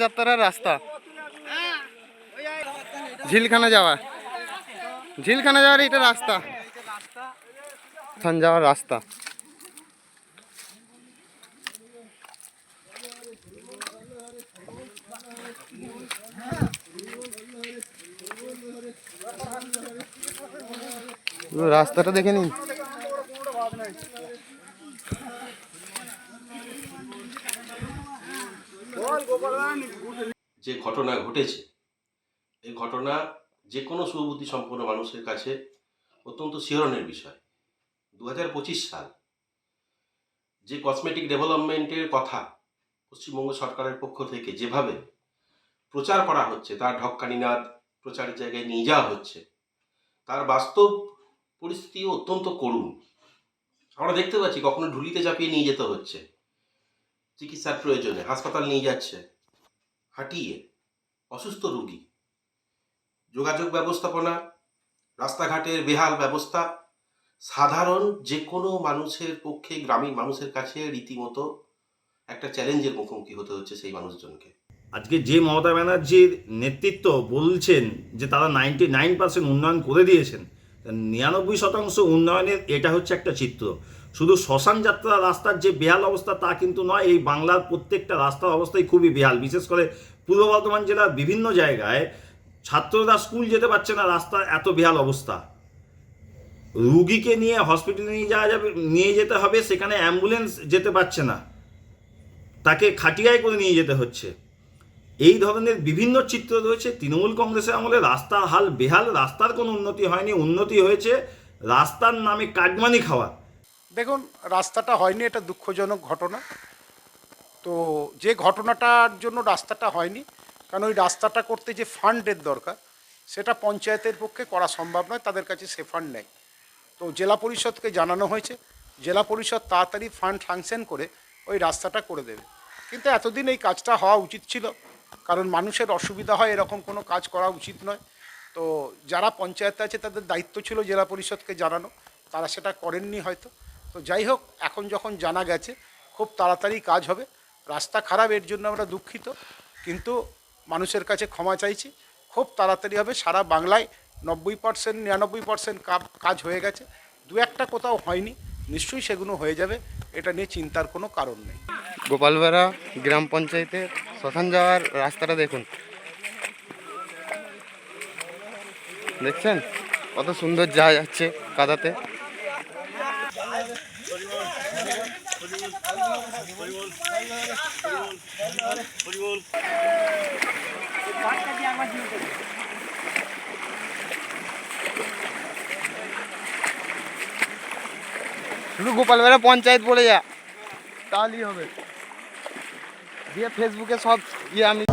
যাত্রার রাস্তা ঝিলখানা যাওয়ার ঝিলখানা যাওয়ার এটা রাস্তা স্থান যাওয়ার রাস্তা পুরো রাস্তাটা দেখে নিন। যে ঘটনা ঘটেছে, এই ঘটনা যে কোনো সুবুদ্ধি সম্পন্ন মানুষের কাছে অত্যন্ত শিহরণের বিষয়। দু হাজার পঁচিশ সাল যে কসমেটিক ডেভেলপমেন্টের কথা পশ্চিমবঙ্গ সরকারের পক্ষ থেকে যেভাবে প্রচার করা হচ্ছে, তার ঢক্কানিনাদ প্রচারের জায়গায় নিয়ে যাওয়া হচ্ছে, তার বাস্তব পরিস্থিতিও অত্যন্ত করুণ। আমরা দেখতে পাচ্ছি কখনো ঢুলিতে চাপিয়ে নিয়ে যেতে হচ্ছে। চিকিৎসার প্রয়োজনে হাসপাতাল নিয়ে যাচ্ছে। হাঁটিয়ে অসুস্থ রোগী। যোগাযোগ ব্যবস্থাপনা, রাস্তাঘাটের বেহাল ব্যবস্থা, সাধারণ যে কোনো মানুষের পক্ষে, গ্রামীণ মানুষের কাছে রীতিমতো একটা চ্যালেঞ্জের মুখোমুখি হতে হচ্ছে সেই মানুষজনকে। আজকে যে মমতা ব্যানার্জির নেতৃত্ব বলছেন যে তারা নাইনটি নাইন পার্সেন্ট উন্নয়ন করে দিয়েছেন নিরানব্বই শতাংশ উন্নয়নের এটা হচ্ছে একটা চিত্র। শুধু শ্মশান যাত্রা রাস্তার যে বেহাল অবস্থা তা কিন্তু নয়, এই বাংলার প্রত্যেকটা রাস্তার অবস্থাই খুবই বেহাল। বিশেষ করে পূর্ব বর্ধমান জেলার বিভিন্ন জায়গায় ছাত্ররা স্কুল যেতে পারছে না, রাস্তার এত বেহাল অবস্থা। রুগীকে নিয়ে হসপিটালে নিয়ে যাওয়া যাবে, নিয়ে যেতে হবে, সেখানে অ্যাম্বুলেন্স যেতে পারছে না। তাকে খাটিয়ায় করে নিয়ে যেতে হচ্ছে। এই ধরনের বিভিন্ন চিত্র রয়েছে। তৃণমূল কংগ্রেসের আমলে রাস্তার হাল বেহাল, রাস্তার কোনো উন্নতি হয়নি, উন্নতি হয়েছে রাস্তার নামে কাটমানি খাওয়া। দেখুন, রাস্তাটা হয়নি, এটা দুঃখজনক ঘটনা। তো যে ঘটনাটার জন্য রাস্তাটা হয়নি, কারণ ওই রাস্তাটা করতে যে ফান্ডের দরকার, সেটা পঞ্চায়েতের পক্ষে করা সম্ভব নয়, তাদের কাছে সে ফান্ড নেই। তো জেলা পরিষদকে জানানো হয়েছে, জেলা পরিষদ তাড়াতাড়ি ফান্ড স্যাংশন করে ওই রাস্তাটা করে দেবে। কিন্তু এতদিন এই কাজটা হওয়া উচিত ছিল কারণ মানুষের অসুবিধা হয়, এরকম কোনো কাজ করা উচিত নয়। তো যারা পঞ্চায়েতে আছে, তাদের দায়িত্ব ছিল জেলা পরিষদকে জানানো। তারা সেটা করেননি হয়তো। তো যাই হোক, এখন যখন জানা গেছে, খুব তাড়াতাড়ি কাজ হবে। রাস্তা খারাপ, এর জন্য আমরা দুঃখিত। কিন্তু মানুষের কাছে ক্ষমা চাইছি। খুব তাড়াতাড়ি হবে। সারা বাংলায় নব্বই পার্সেন্ট, নিরানব্বই পার্সেন্ট কাজ হয়ে গেছে। দু একটা কোথাও হয়নি। নিশ্চয়ই সেগুলো হয়ে যাবে। এটা নিয়ে চিন্তার কোনো কারণ নেই। গোপালবেড়া গ্রাম পঞ্চায়েতের শ্মশান যাওয়ার রাস্তাটা দেখুন। দেখছেন? কত সুন্দর যাওয়া যাচ্ছে কাদাতে। শুধু গোপালবেড়া পঞ্চায়েত বলে যা, তাহলেই হবে। দিয়ে ফেসবুকে সব ইয়ে আমি